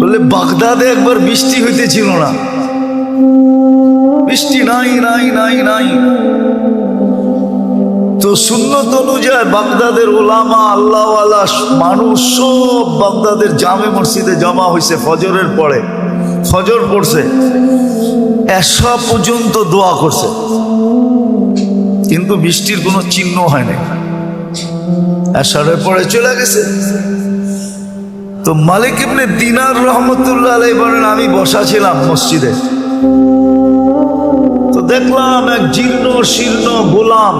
বলে, বাগদাদে একবার বৃষ্টি হইতেছিল না। বৃষ্টি নাই নাই নাই নাই। তো সুন্নত অনুযায়ী বাগদাদের ওলামা, আল্লাহওয়ালা মানুষ সব বাগদাদের জামে মসজিদে জমা হয়েছে ফজরের পরে। ফজর পড়ছে এসা পর্যন্ত দোয়া করছে। কিন্তু বৃষ্টির কোনো চিহ্ন হয় নাই এসারের পরে চলে গেছে। তো মালিক ইবনে দিনার রহমতুল্লাহ আলাই বলেন, আমি বসা ছিলাম মসজিদে। তো দেখলাম এক জীর্ণ শীর্ণ গোলাম।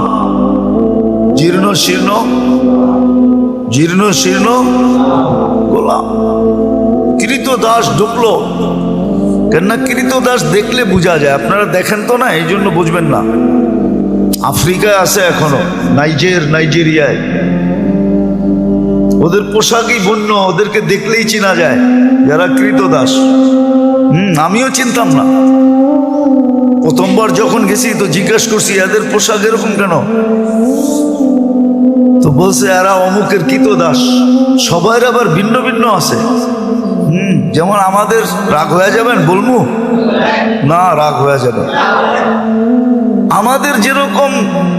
জীর্ণ শীর্ণ? জীর্ণ শীর্ণ গোলাম। কৃত দাস ঢুকলো। কেননা কৃত দাস দেখলে বোঝা যায়, আপনারা দেখেন তো না, এই জন্য বুঝবেন না। আফ্রিকায় আছে এখনও, নাইজের, নাইজেরিয়ায়। ওদের পোশাকই বন্য ওদেরকে দেখলেই চেনা যায় যারা কৃত দাস হুম, আমিও চিনতাম না। প্রথমবার যখন গেছি তো জিজ্ঞেস করছি, এদের পোশাক এরকম কেন? তো বলছে, এরা অমুকের কৃত দাস সবাই আবার ভিন্ন ভিন্ন আছে। হুম, যেমন আমাদের রাগ হয়ে যাবেন বলব না, রাগ হয়ে যাবে। আমাদের যেরকম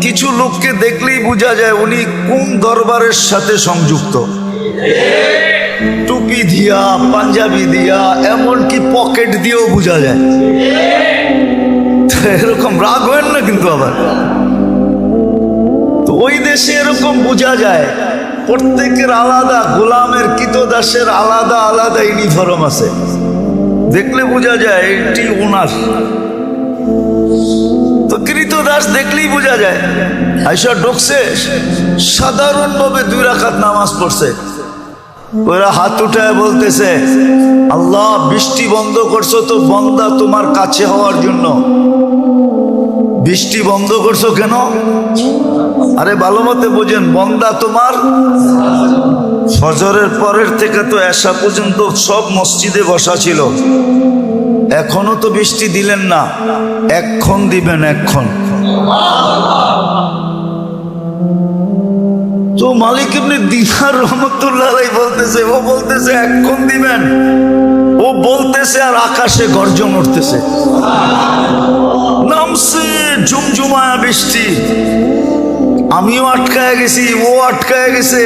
কিছু লোককে দেখলেই বোঝা যায়, উনি কোন দরবারের সাথে সংযুক্ত? টুপি দিয়া, পাঞ্জাবি দিয়া, এমনকি পকেট দিয়েও বোঝা যায়। এরকম রাগ হয় না কিন্তু আবার? তো ওই দেশে এরকম বোঝা যায়, প্রত্যেকের আলাদা, গোলামের, কিতদাসের আলাদা আলাদা ইউনিফর্ম আছে। দেখলে বোঝা যায়, এটি ওনার তো কৃত দাস দেখলেই বোঝা যায়। আইসা ঢুকছে, সাধারণভাবে দুই রাখাত নামাজ পড়ছে। ওরা হাত উঠায় বলতেছে, আল্লাহ, বৃষ্টি বন্ধ করছ তো বন্দা তোমার কাছে হওয়ার জন্য। বৃষ্টি বন্ধ করছ কেন? আরে ভালো মতে বোঝেন, বন্দা তোমার ফজরের পরের থেকে তো এসা পর্যন্ত সব মসজিদে বসা ছিল। এখনও তো বৃষ্টি দিলেন না এক্ষণ দিবেন এক্ষণ মালিক দিনার রহমতুল্লাহ বলতেছে? ও বলতেছে এক্ষণ দিবেন। ও বলতেছে, আর আকাশে গর্জন উঠতেছে। নামছে ঝুমঝুমায়া বৃষ্টি। আমিও আটকায় গেছি, ও আটকায় গেছে।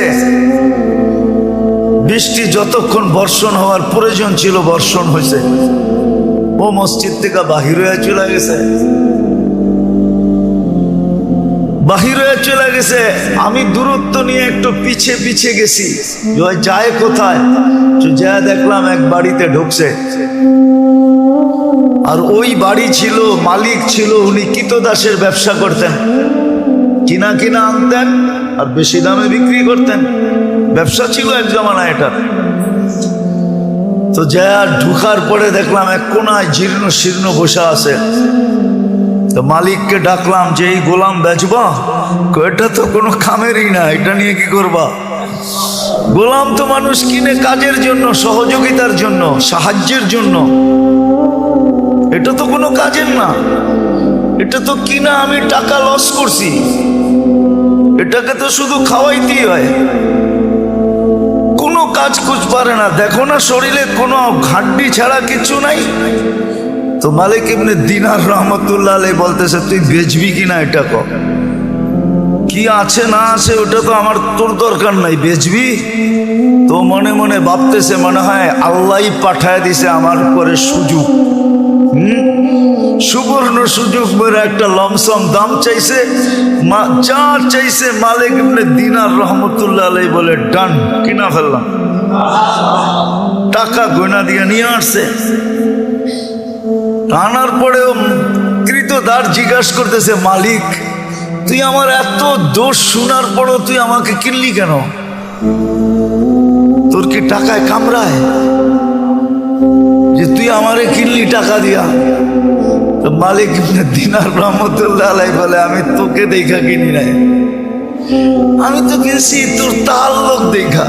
বৃষ্টি যতক্ষণ বর্ষণ হওয়ার প্রয়োজন ছিল, বর্ষণ হয়েছে। ও মসজিদ থেকে বাহির হয়ে চলে গেছে। বাহির হয়ে চলে গেছে। আমি দূরত্ব নিয়ে একটু পিছে পিছে গেছি। যায় কোথায়? যা দেখলাম এক বাড়িতে ঢুকছে। আর ওই বাড়ি ছিল, মালিক ছিল, উনি কিতদাসের ব্যবসা করতেন। কিনা কিনা আনতেন আর বেশি দামে বিক্রি করতেন। ব্যবসা ছিল এক জমানা এটা। তো যা ঢুকার পরে দেখলাম এক কোনায় জীর্ণ শীর্ণ বসা আছে। তো মালিককে ডাকলাম, যে এই গোলাম বেচবা এটা তো কোনো কামেরই না, এটা নিয়ে কি করবা? গোলাম তো মানুষ কিনে কাজের জন্য, সহযোগিতার জন্য, সাহায্যের জন্য। এটা তো কোনো কাজের না। এটা তো কিনা আমি টাকা লস করছি। এটাকে তো শুধু খাওয়াইতেই হয়। কোনো কাজ কুচ পারে না। দেখো না, শরীরে কোনো ঘাটটি ছাড়া কিছু নাই। তো মালিক এমনি দিনার রহমতুল্লাহ আলাই বলতেছে, তুই বেচবি কিনা এটা ক? কি আছে না আছে ওটা তো আমার তোর দরকার নাই, বেচবি? তো মনে মনে ভাবতেছে, মনে হয় আল্লাহ পাঠায় দিছে আমার উপরে সুযোগ। হুম? সুবর্ণ সুযোগ মেরে একটা লমসম দাম চাইছে, মা যা চাইছে মালিক এমনি দিনার রহমতুল্লাহ আলাই বলে, ডান, কিনা ফেললাম। টাকা গয়না দিয়ে নিয়ে আসছে। আনার পরেও কৃতদার জিজ্ঞাসা করতেছে, মালিক, তুই আমার এত দোষ শোনার পরও তুই আমাকে কিনলি কেন? তোর কি টাকায় কামড়ায়? যে তুই আমারে কিনলি টাকা দিয়া। তো মালিক দিনার রহমতুল্লাহ বলে, আমি তোকে দেখা কিনি নাই। আমি তো কিনছি, তোর তার লোক দেখা।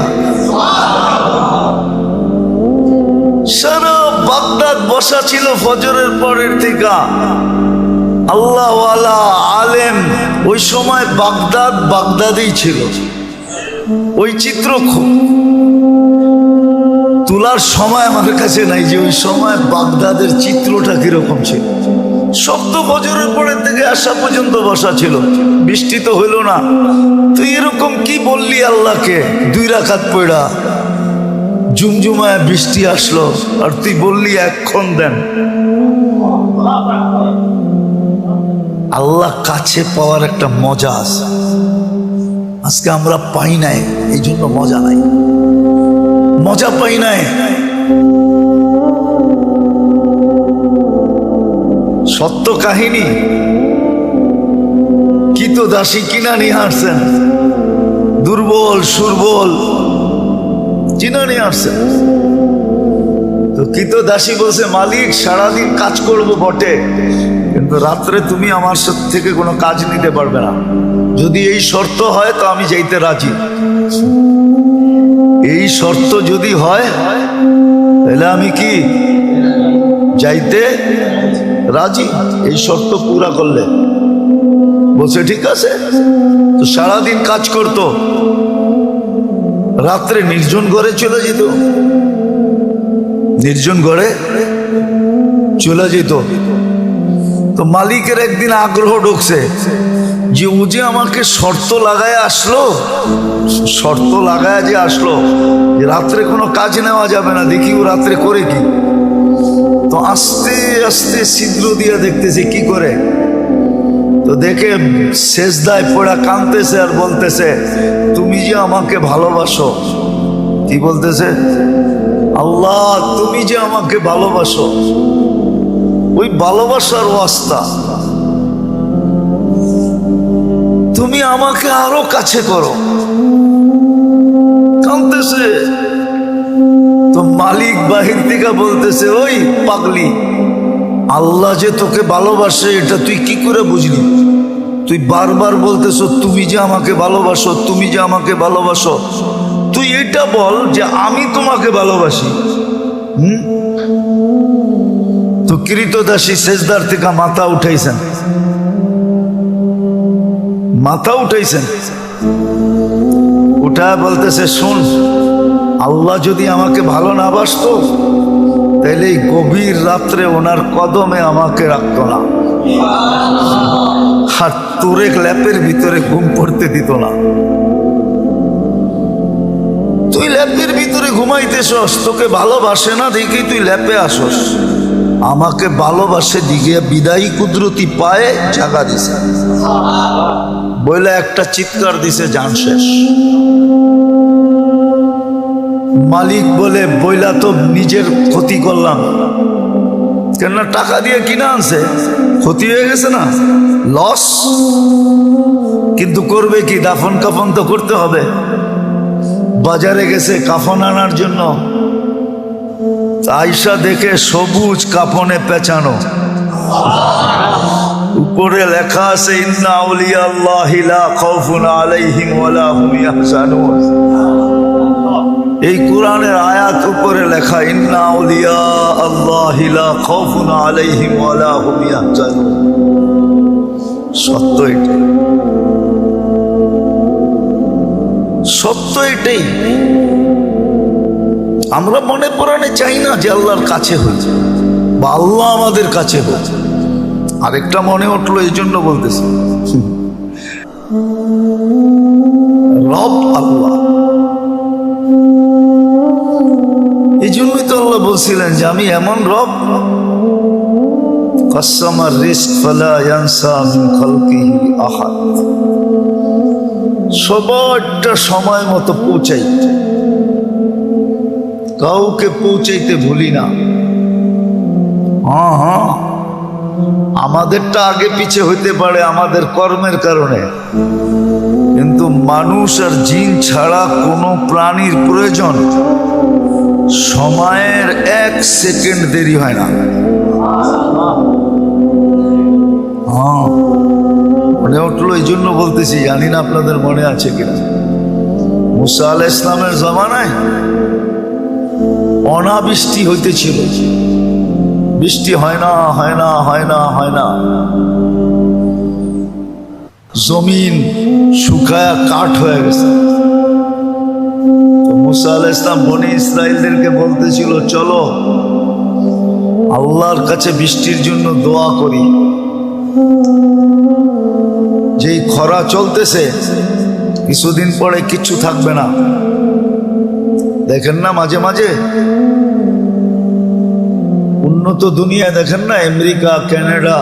সারা বাগদাদ বসা ছিল ফজরের পরের থেকে। আল্লাহ আলেম ওই সময় বাগদাদ বাগদাদেই ছিল। ওই চিত্র তোলার সময় আমার কাছে নাই যে ওই সময় বাগদাদের চিত্রটা কীরকম ছিল। শব্দ বজরের পরের থেকে আসা পর্যন্ত বসা ছিল। বৃষ্টি তো হইল না। তুই এরকম কি বললি আল্লাহকে? দুই রাখাত পড়া জুমজুমায় বৃষ্টি আসলো, আর তুই বললি এক্ষণ দেন। আল্লাহ কাছে পাওয়ার একটা মজা আছে। আজকে আমরা পাই নাই, এই জন্য মজা নাই। মজা পাই নাই। সত্য কাহিনী। কি তো দাসী কিনা নিয়ে আসছেন দুর্বল, সুরবল। চিনা নিয়ে আসছেন তো কি তো দাসী বলছে, মালিক, সারাদিন কাজ করব বটে, কিন্তু রাত্রে তুমি আমার থেকে কোনো কাজ নিতে পারবে না। যদি এই শর্ত হয়, তো আমি যাইতে রাজি। এই শর্ত যদি হয়, তাহলে আমি কি যাইতে রাজি? এই শর্ত পুরা করলে। বলছে, ঠিক আছে। তো সারাদিন কাজ করতো। রাত্রে নির্জন ঘরে চলে যেত। নির্জন ঘরে চলে যেত। তো মালিকের একদিন আগ্রহ ঢুকছে যে ও যে আমাকে শর্ত লাগায় আসলো, শর্ত লাগায় যে আসলো, যে রাত্রে কোনো কাজ নেওয়া যাবে না, দেখি ও রাত্রে করে কি। তো আস্তে আস্তে ছিদ্র দিয়ে দেখতেছে কি করে। তো দেখে শেষ দায় পড়া কাঁদতেছে আর বলতেছে, তুমি যে আমাকে ভালোবাসো। কি বলতেছে? আল্লাহ, তুমি যে আমাকে ভালোবাসো। ওই ভালোবাসার ওয়াস্তা। তুমি আমাকে আরও কাছে করো। কাঁদতেছে। তো মালিক বাহির থেকে বলতেছে, ওই পাগলি। আল্লাহ যে তোকে ভালোবাসে, এটা তুই কি করে বুঝলি? তুই বারবার বলতেছ, তুমি যে আমাকে ভালোবাসো, তুমি যে আমাকে ভালোবাসো। তুই এটা বল যে আমি তোমাকে ভালোবাসি। হুম? তো কৃতদাসী শেষদার থেকে মাথা উঠাইছেন। মাথা উঠাইছেন। উঠা বলতেছে, শুন, আল্লাহ যদি আমাকে ভালো না বাসতো তাইলে এই গভীর রাত্রে ওনার কদমে আমাকে রাখতো না। আর তোরে ল্যাপের ভিতরে ঘুম পড়তে দিত না। তুই ল্যাপের ভিতরে ঘুমাইতেছস তোকে ভালোবাসে না দেখি তুই ল্যাপে আসস। আমাকে ভালোবাসে দিকে বিদায়ী কুদরতি পায়ে জাগা দিছে। বইলে একটা চিৎকার দিছে জান শেষ। মালিক বলে, বইলা তো নিজের ক্ষতি করলাম। কেননা টাকা দিয়ে কিনা আনছে, ক্ষতি হয়ে গেছে না, লস। কিন্তু করবে কি? দাফন কাফন তো করতে হবে। বাজারে গেছে কাফন আনার জন্য। আইসা দেখে সবুজ কাফনে পেঁচানো। উপরে লেখা আছে, ইন্না আউলিয়া আল্লাহ লা খাউফুন আলাইহিম ওয়ালা হুম ইয়াহজানুন। এই কোরআনের আয়াত উপরে লেখা, ইন্না আউলিয়া আল্লাহ লা খাউফুন আলাইহিম ওয়ালা হুম ইয়াহজানুন। সত্য এটাই। সত্য এটাই। আমরা মনে পড়ানে চাই না যে আল্লাহর কাছে হয়েছে বা আল্লাহ আমাদের কাছে হয়েছে আরেকটা মনে উঠল, এই জন্য বলতেছি। রব আল্লাহ। এই জন্যই তো আল্লাহ বলছিলেন যে আমি এমন রব কাসামার রিস্ক ফালা ইয়ানসা মিন খালকিহি আহাদ। সবারটা সময় মতো পৌঁছাই কাউকে পৌঁছাইতে ভুলি না। হ্যাঁ হ্যাঁ আমাদেরটা আগে পিছে হইতে পারে আমাদের কর্মের কারণে। কিন্তু মানুষ আর জিন ছাড়া কোনো প্রাণীর প্রয়োজন সময়ের এক সেকেন্ড দেরি হয় না। হ্যাঁ মনে উঠল এই জন্য বলতেছি, জানি না আপনাদের মনে আছে কিনা। মুসা আল ইসলামের জমানায় অনাবৃষ্টি হইতেছিল। বৃষ্টি হয় না হয় না হয় না হয় না। জমিন শুকায়া কাঠ হয়ে গেছে। মুসা আল ইসলাম বনি ইসরায়েলদেরকে বলতেছিল, চলো আল্লাহর কাছে বৃষ্টির জন্য দোয়া করি। যেই খরা চলতেছে, কিছুদিন পরে কিচ্ছু থাকবে না। দেখেন না মাঝে মাঝে? উন্নত দুনিয়া দেখেন না, আমেরিকা, কানাডা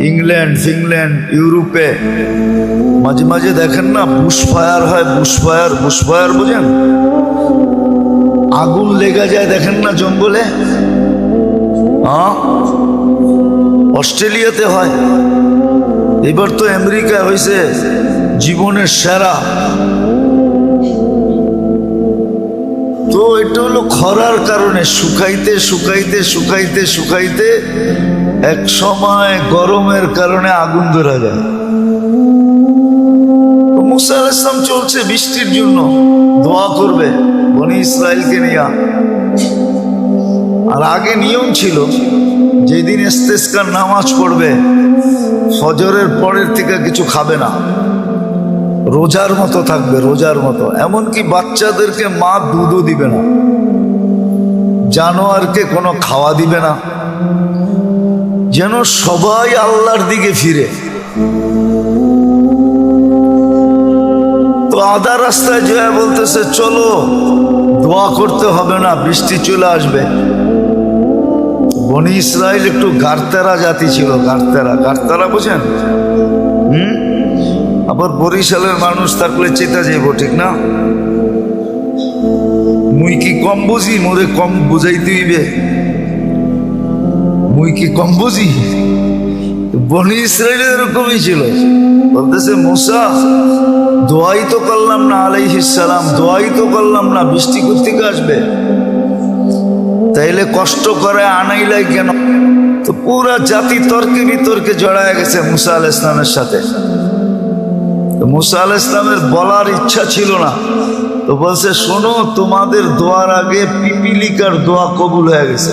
ইংল্যান্ড ফিংল্যান্ড ইউরোপে। মাঝে মাঝে দেখেন না বুশ ফায়ার হয় বুশ ফায়ার বুশ ফায়ার বুঝেন? আগুন লেগে যায় দেখেন না জঙ্গলে? হ্যাঁ? অস্ট্রেলিয়াতে হয়। এবার তো আমেরিকা হয়েছে জীবনের সেরা। তো এটা হলো খরার কারণে শুকাইতে শুকাইতে শুকাইতে শুকাইতে এক সময় গরমের কারণে আগুন ধরা যায়। মুসা ইসলাম চলছে বৃষ্টির জন্য, দোয়া করবে বনি ইসরায়েলকে নিয়ে। আর আগে নিয়ম ছিল, যেদিন ইস্তেস্কার নামাজ পড়বে, ফজরের পরের থেকে কিছু খাবে না। রোজার মতো থাকবে, রোজার মতো। এমনকি বাচ্চাদেরকে মা দুধও দিবে না। জানোয়ারকে কোনো খাওয়া দিবে না। যেন সবাই আল্লাহর দিকে ফিরে। তো আধা রাস্তায় জয়া বলতেছে, চলো, দোয়া করতে হবে না, বৃষ্টি চলে আসবে। বনি ইসরায়েল একটু গার্তেরা জাতি ছিল, গার্তেরা। গার্তেরা বুঝেন? হুম? আবার বরিশালের মানুষ থাকলে চেতা যাইব, ঠিক না? মুই কি কম বুঝি? মোরে কম বুঝাইতে হইবে। মুই কি কম বুঝি বনি ইসরায়েল এরকমই ছিল। বলতেছে, মুসা, দোয়াই তো করলাম না আলাইহিসালাম দোয়াই তো করলাম না, বৃষ্টি কোথেকে আসবে? তাইলে কষ্ট করে আনাইলাই কেন? তো পুরা জাতি তর্কে বিতর্কে জড়ায় গেছে মুসা আল ইসলামের সাথে। মুসা আল ইসলামের বলার ইচ্ছা ছিল না। তো বলছে, শোনো, তোমাদের দোয়ার আগে পিপিলিকার দোয়া কবুল হয়ে গেছে।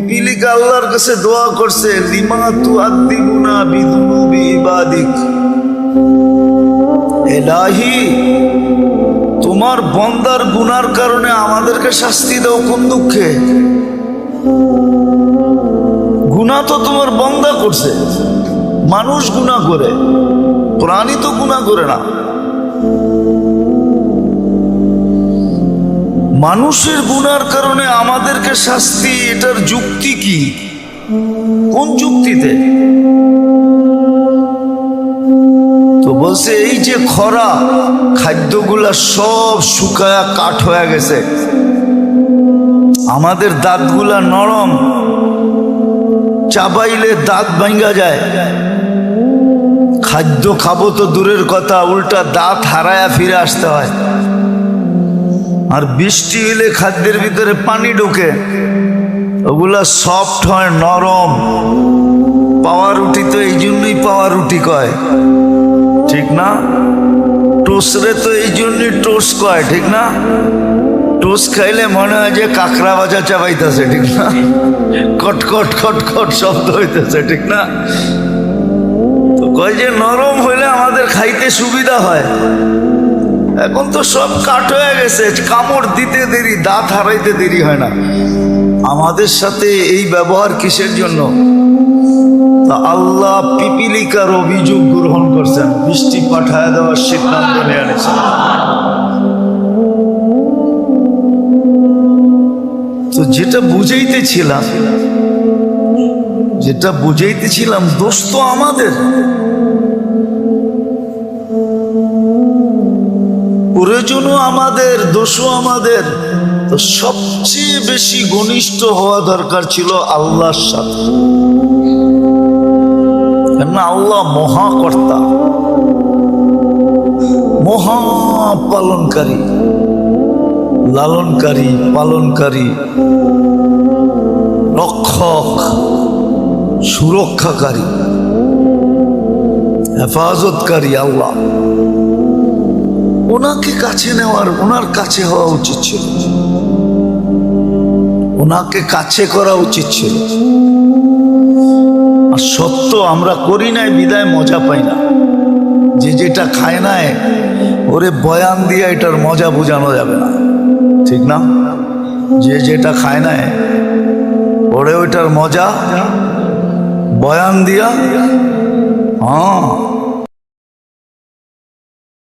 পিপিলিকা আল্লাহর কাছে দোয়া করছে, লিমা তু আদিবুনা বিদুনুবি ইবাদিক। এলাহি, তোমার বন্দার গুনার কারণে আমাদেরকে শাস্তি দাও কোন দুঃখে? গুণা তো তোমার বন্দা করছে। মানুষ গুণা করে, প্রাণী তো গুণা করে না। মানুষের গুনার কারণে আমাদেরকে শাস্তি, এটার যুক্তি কি? কোন যুক্তিতে? তো বলছে, এই যে খরা, খাদ্যগুলা সব শুকায়া কাঠ হয়ে গেছে। আমাদের দাঁতগুলা নরম। চাবাইলে দাঁত ভাঙ্গা যায়। খাদ্য খাব তো দূরের কথা, উল্টা দাঁত হারায়া ফিরে আসতে হয়। আর বৃষ্টি হলে খাদ্যের ভিতরে পানি ঢোকে। ওগুলা সফট হয়, নরম। পাওয়া রুটি তো এই জন্যই পাওয়া রুটি কয়। ঠিক না? টোসরে তো এই জন্যই টোস কয়, ঠিক না? টোস খাইলে মনে হয় যে কাঁকড়া বাজা চাবাইতেছে, ঠিক না? কট কট কট কট শব্দ হইতেছে, ঠিক না? তো কয় যে নরম হইলে আমাদের খাইতে সুবিধা হয়। এখন তো সব কাঠ হয়ে গেছে, কামড় দিতে দেরি, দাঁত হারাইতে দেরি হয় না। আমাদের সাথে এই ব্যবহার কিসের জন্য? তা আল্লাহ পিপিলিকার অভিযোগ গ্রহণ করছেন, বৃষ্টি পাঠায় দেওয়ার সিদ্ধান্ত নিয়ে নিয়েছেন তো যেটা বুঝাইতেছিলাম যেটা বুঝাইতেছিলাম, দোষ তো আমাদের। প্রয়োজনও আমাদের, দোষও আমাদের। তো সবচেয়ে বেশি ঘনিষ্ঠ হওয়া দরকার ছিল আল্লাহর সাথে। কেননা আল্লাহ মহাকর্তা। মহা পালনকারী লালনকারী, পালনকারী। রক্ষক, সুরক্ষাকারী। হেফাজতকারী আল্লাহ। ওনাকে কাছে নেওয়ার, ওনার কাছে হওয়া উচিত ছিল। ওনাকে কাছে করা উচিত ছিল। আর সত্য, আমরা করি নাই, বিদায় মজা পাই না। যে যেটা খায় নাই, ওরে বয়ান দিয়ে এটার মজা বোঝানো যাবে না। ঠিক না? যে যেটা খায় না ওরে ওইটার মজা বয়ান দিয়া হ্যাঁ।